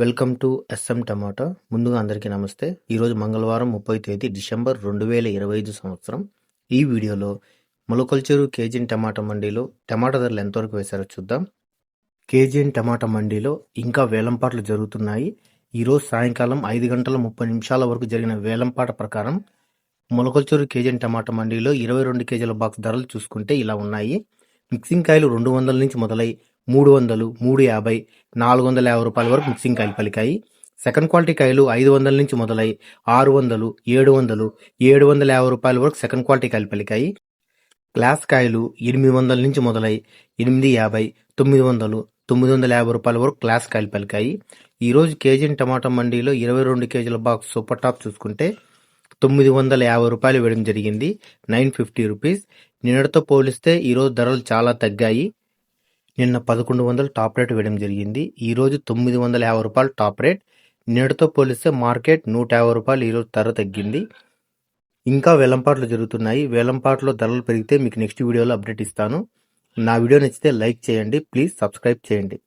Welcome to S M టమాటా. ముందుగా అందరికీ నమస్తే. ఈరోజు మంగళవారం ముప్పై తేదీ డిసెంబర్ రెండు వేల ఇరవై ఐదు సంవత్సరం. ఈ వీడియోలో మొలకొల్చెరు కేజీన్ టమాటా మండీలో టమాటా ధరలు ఎంతవరకు వేశారో చూద్దాం. కేజీన్ టమాటా మండీలో ఇంకా వేలంపాట్లు జరుగుతున్నాయి. ఈరోజు సాయంకాలం ఐదు గంటల ముప్పై నిమిషాల వరకు జరిగిన వేలంపాట ప్రకారం మొలకొల్చెరు కేజీన్ టమాటా మండీలో ఇరవై రెండు కేజీల బాక్స్ ధరలు చూసుకుంటే ఇలా ఉన్నాయి. మిక్సింగ్ కాయలు రెండు వందల నుంచి మొదలై మూడు వందలు మూడు యాభై నాలుగు వందల యాభై రూపాయల వరకు మిక్సింగ్ కాయలు పలికాయి. సెకండ్ క్వాలిటీ కాయలు ఐదు వందల నుంచి మొదలై ఆరు వందలు ఏడు వందలు ఏడు వందల యాభై రూపాయల వరకు సెకండ్ క్వాలిటీ కాయలు పలికాయి. గ్లాస్ కాయలు ఎనిమిది వందల నుంచి మొదలై ఎనిమిది యాభై తొమ్మిది వందలు తొమ్మిది వందల యాభై రూపాయల వరకు గ్లాస్ కాయలు పలికాయి. ఈరోజు కేజీని టమాటా మండీలో ఇరవై రెండు కేజీల బాక్స్ సూపర్ టాప్ చూసుకుంటే తొమ్మిది వందల యాభై రూపాయలు వేయడం జరిగింది. Nine fifty rupees. నిన్నటితో పోలిస్తే ఈరోజు ధరలు చాలా తగ్గాయి. నిన్న పదకొండు వందలు టాప్ రేట్ వేయడం జరిగింది. ఈరోజు తొమ్మిది వందల యాభై రూపాయలు టాప్ రేట్. నేటితో పోలిస్తే మార్కెట్ నూట యాభై రూపాయలు ఈరోజు ధర తగ్గింది. ఇంకా వేలంపాట్లు జరుగుతున్నాయి. వేలంపాట్లో ధరలు పెరిగితే మీకు నెక్స్ట్ వీడియోలో అప్డేట్ ఇస్తాను. నా వీడియో నచ్చితే లైక్ చేయండి. ప్లీజ్ సబ్స్క్రైబ్ చేయండి.